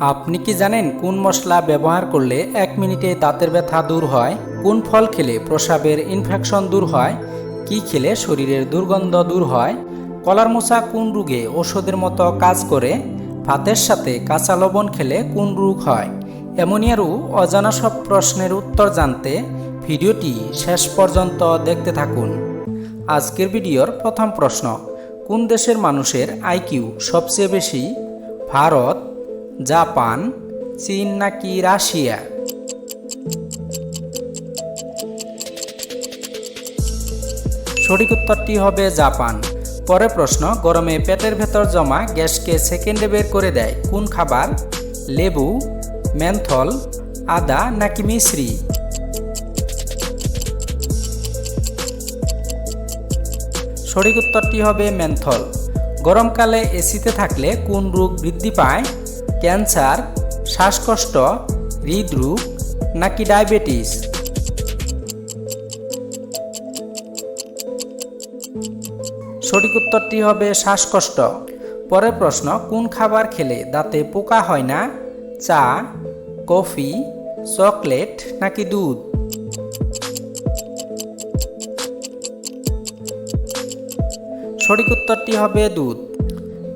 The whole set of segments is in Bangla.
আপনি কি জানেন কোন মশলা ব্যবহার করলে এক মিনিটে দাঁতের ব্যথা দূর হয়? কোন ফল খেলে প্রসাবের ইনফেকশন দূর হয়? কি খেলে শরীরের দুর্গন্ধ দূর হয়? কলার মোচা কোন রোগে ওষুধের মতো কাজ করে? ভাতের সাথে কাঁচা লবণ খেলে কোন রোগ হয়? এমনই আরও অজানা সব প্রশ্নের উত্তর জানতে ভিডিওটি শেষ পর্যন্ত দেখতে থাকুন। আজকের ভিডিওর প্রথম প্রশ্ন, কোন দেশের মানুষের আইকিউ সবচেয়ে বেশি? ভারত জাপান, চীন নাকি রাশিয়া? সঠিক উত্তরটি হবে জাপান। পরের প্রশ্ন, গরমে পেটের ভেতর জমা গ্যাসকে সেকেন্ডে বের করে দেয় কোন খাবার? লেবু, মেন্থল, আদা নাকি মিশ্রি সঠিক উত্তরটি হবে মেন্থল। গরমকালে এসিতে থাকলে কোন রোগ বৃদ্ধি পায়? ক্যান্সার, শ্বাসকষ্ট, হৃদরোগ নাকি ডায়াবেটিস? সঠিক উত্তরটি হবে শ্বাসকষ্ট। পরের প্রশ্ন, কোন খাবার খেলে দাঁতে পোকা হয় না? চা, কফি, চকলেট নাকি দুধ? সঠিক উত্তরটি হবে দুধ।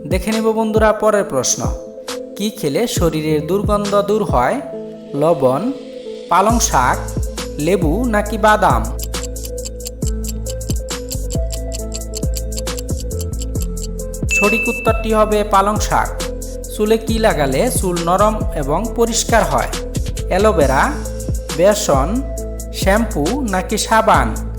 দেখে নেব বন্ধুরা পরের প্রশ্ন। কি খেলে শরীরের দুর্গন্ধ দূর হয়? লবণ, পালং শাক, লেবু নাকি বাদাম? সঠিক উত্তরটি হবে পালং শাক। চুলে কি লাগালে চুল নরম এবং পরিষ্কার হয়? অ্যালোভেরা, বেসন, শ্যাম্পু নাকি সাবান?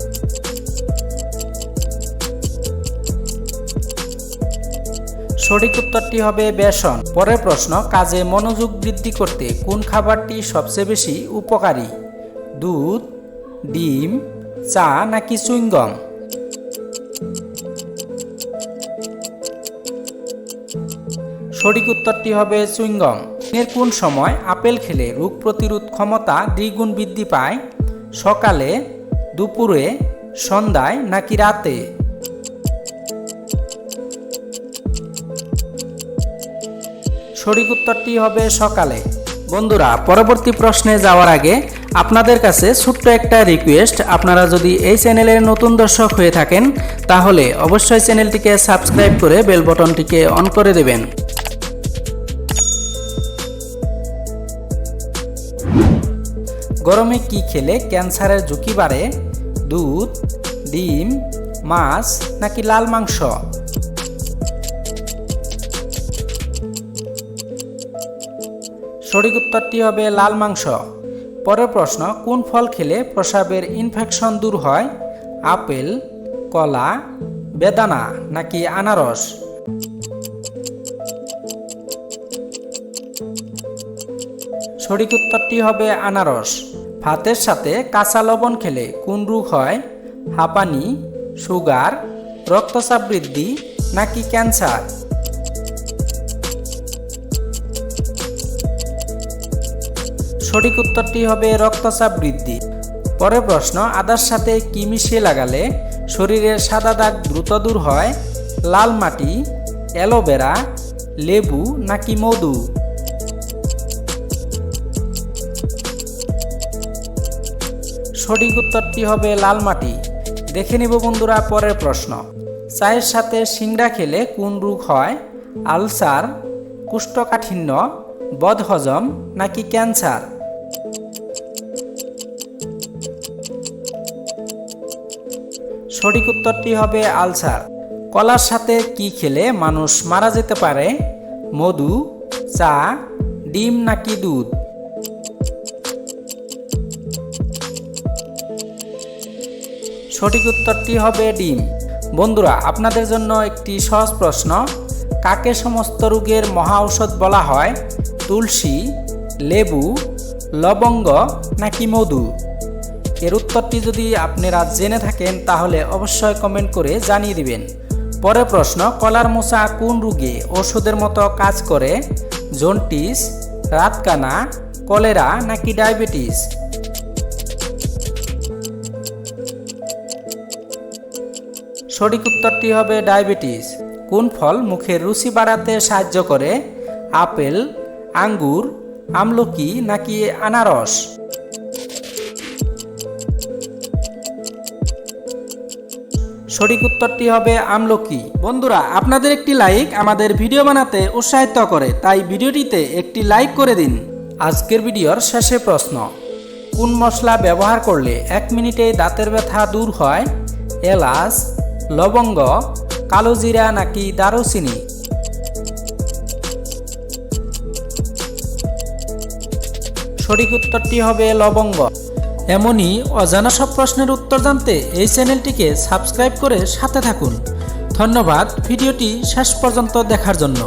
সঠিক উত্তরটি হবে বেসন। পরের প্রশ্ন, কাজে মনোযোগ বৃদ্ধি করতে কোন খাবারটি সবচেয়ে বেশি উপকারী? দুধ, ডিম, চা নাকি চুইংগম সঠিক উত্তরটি হবে চুইংগম এর কোন সময় আপেল খেলে রোগ প্রতিরোধ ক্ষমতা দ্বিগুণ বৃদ্ধি পায়? সকালে, দুপুরে, সন্ধ্যায় নাকি রাতে? সঠিক উত্তরটি হবে সকালে। বন্ধুরা, পরবর্তী প্রশ্নে যাওয়ার আগে আপনাদের কাছে ছোট্ট একটা রিকোয়েস্ট আপনারা যদি এই চ্যানেলের নতুন দর্শক হয়ে থাকেন, তাহলে অবশ্যই চ্যানেলটিকে সাবস্ক্রাইব করে বেল বটনটিকে অন করে দেবেন। গরমে কি খেলে ক্যান্সারের ঝুঁকি বাড়ে? দুধ, ডিম, মাছ নাকি লাল মাংস? সঠিক উত্তরটি হবে লাল মাংস। পরের প্রশ্ন, কোন ফল খেলে প্রসাবের ইনফেকশন দূর হয়? আপেল, কলা, বেদানা নাকি আনারস? সঠিক উত্তরটি হবে আনারস। ভাতের সাথে কাঁচা লবণ খেলে কোন রোগ হয়? হাঁপানি, সুগার, রক্তচাপ বৃদ্ধি নাকি ক্যান্সার? সঠিক উত্তরটি হবে রক্তচাপ বৃদ্ধি। পরের প্রশ্ন, আদার সাথে কি মিশিয়ে লাগালে শরীরের সাদা দাগ দ্রুত দূর হয়, লাল মাটি, অ্যালোভেরা, লেবু নাকি মধু? সঠিক উত্তরটি হবে লাল মাটি। দেখে নিব বন্ধুরা পরের প্রশ্ন, চায়ের সাথে সিংড়া খেলে কোন রোগ হয়? আলসার, কুষ্ঠকাঠিন্য, বদহজম নাকি ক্যান্সার? সঠিক উত্তরটি হবে আলসার। কলার সাথে কি খেলে মানুষ মারা যেতে পারে? মধু, চা, ডিম নাকি দুধ? সঠিক উত্তরটি হবে ডিম। বন্ধুরা, আপনাদের জন্য একটি সহজ প্রশ্ন। কাকে সমস্ত রোগের মহা ঔষধ বলা হয়? তুলসী, লেবু, লবঙ্গ নাকি মধু? এর উত্তরটি যদি আপনারা জেনে থাকেন, তাহলে অবশ্যই কমেন্ট করে জানিয়ে দিবেন। পরে প্রশ্ন, কলার মোচা কোন রোগে ওষুধের মতো কাজ করে? জন্টিস রাতকানা, কলেরা নাকি ডায়াবেটিস? সঠিক উত্তরটি হবে ডায়াবেটিস। কোন ফল মুখের রুচি বাড়াতে সাহায্য করে? আপেল, আঙ্গুর, আমলকি নাকি আনারস? সঠিক উত্তরটি হবে আমলকি। বন্ধুরা, আপনাদের একটি লাইক আমাদের ভিডিও বানাতে উৎসাহিত করে, তাই ভিডিওটিতে একটি লাইক করে দিন। আজকের ভিডিওর শেষে প্রশ্ন, কোন মশলা ব্যবহার করলে এক মিনিটে দাঁতের ব্যথা দূর হয়? এলাচ, লবঙ্গ, কালো জিরা নাকি দারুচিনি? সঠিক উত্তরটি হবে লবঙ্গ। এমনই অজানা সব প্রশ্নের উত্তর জানতে এই চ্যানেলটিকে সাবস্ক্রাইব করে সাথে থাকুন। ধন্যবাদ, ভিডিওটি শেষ পর্যন্ত দেখার জন্য।